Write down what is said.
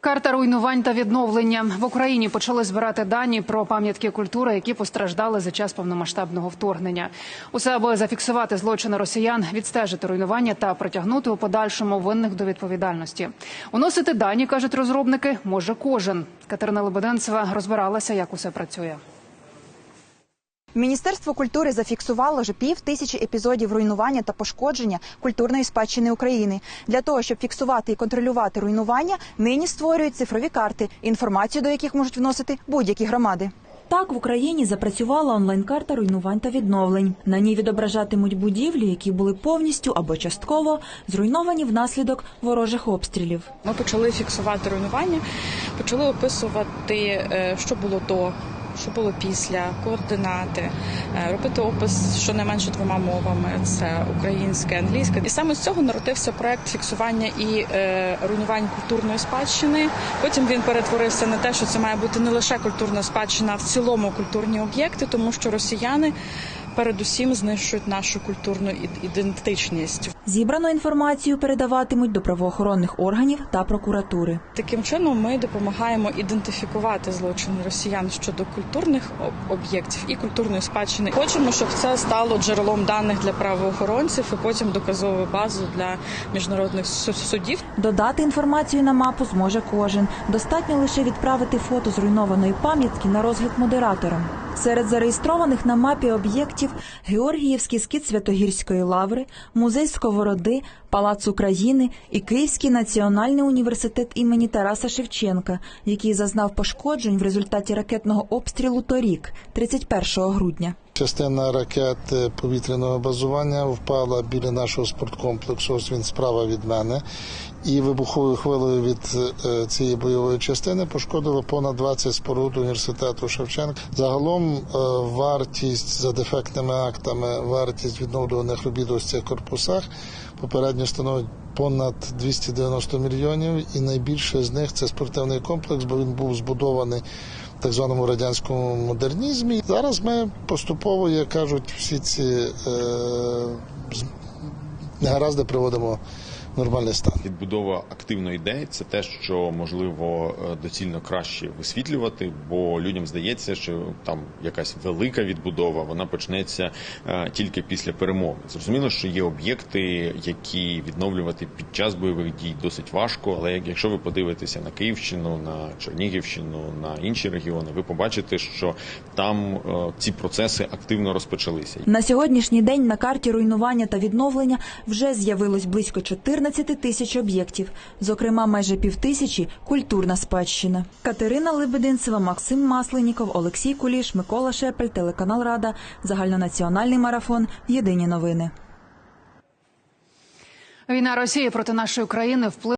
Карта руйнувань та відновлення в Україні почали збирати дані про пам'ятки культури, які постраждали за час повномасштабного вторгнення. Усе аби зафіксувати злочини росіян, відстежити руйнування та притягнути у подальшому винних до відповідальності. Уносити дані кажуть розробники, може кожен. Катерина Лебеденцева розбиралася, як усе працює. Міністерство культури зафіксувало вже пів тисячі епізодів руйнування та пошкодження культурної спадщини України. Для того щоб фіксувати і контролювати руйнування, нині створюють цифрові карти, інформацію до яких можуть вносити будь-які громади. Так в Україні запрацювала онлайн-карта руйнувань та відновлень. На ній відображатимуть будівлі, які були повністю або частково зруйновані внаслідок ворожих обстрілів. Ми почали фіксувати руйнування, почали описувати, е, що було до. Що було після координати, е, робити опис щонайменше двома мовами: це українська, і англійська. І саме з цього народився проект фіксування і е, руйнувань культурної спадщини. Потім він перетворився на те, що це має бути не лише культурна спадщина, а в цілому культурні об'єкти, тому що росіяни передусім знищують нашу культурну ід- ідентичність. Зібрану інформацію передаватимуть до правоохоронних органів та прокуратури. Таким чином ми допомагаємо ідентифікувати злочини росіян щодо культурних об'єктів і культурної спадщини. Хочемо, щоб це стало джерелом даних для правоохоронців і потім доказову базу для міжнародних су- судів. Додати інформацію на мапу зможе кожен. Достатньо лише відправити фото зруйнованої пам'ятки на розгляд модераторам. Серед зареєстрованих на мапі об'єктів Георгіївський скіт Святогірської лаври, музей Сковороди, Палац України і Київський національний університет імені Тараса Шевченка, який зазнав пошкоджень в результаті ракетного обстрілу торік, 31 грудня. Частина ракет е, повітряного базування впала біля нашого спорткомплексу. Ось він справа від мене. І вибуховою хвилею від е, цієї бойової частини пошкодило понад 20 споруд університету Шевченка. Загалом е, вартість за дефектними актами, вартість відновлюваних робіт у цих корпусах попередньо становить понад 290 мільйонів. І найбільше з них це спортивний комплекс, бо він був збудований так званому радянському модернізмі. Зараз ми поступово, як кажуть, всі ці е, негаразди приводимо нормальний стан. Відбудова активно йде. Це те, що можливо е, доцільно краще висвітлювати, бо людям здається, що там якась велика відбудова вона почнеться е, тільки після перемоги. Зрозуміло, що є об'єкти, які відновлювати під час бойових дій досить важко. Але якщо ви подивитеся на Київщину, на Чернігівщину, на інші регіони, ви побачите, що там е, ці процеси активно розпочалися. На сьогоднішній день на карті руйнування та відновлення вже з'явилось близько 14 тисяч об'єктів, зокрема майже півтисячі – культурна спадщина. Катерина Лебединцева, Максим Масленіков, Олексій Куліш, Микола Шепель, телеканал Рада, загальнонаціональний марафон. Єдині новини. Війна Росії проти нашої країни вплив.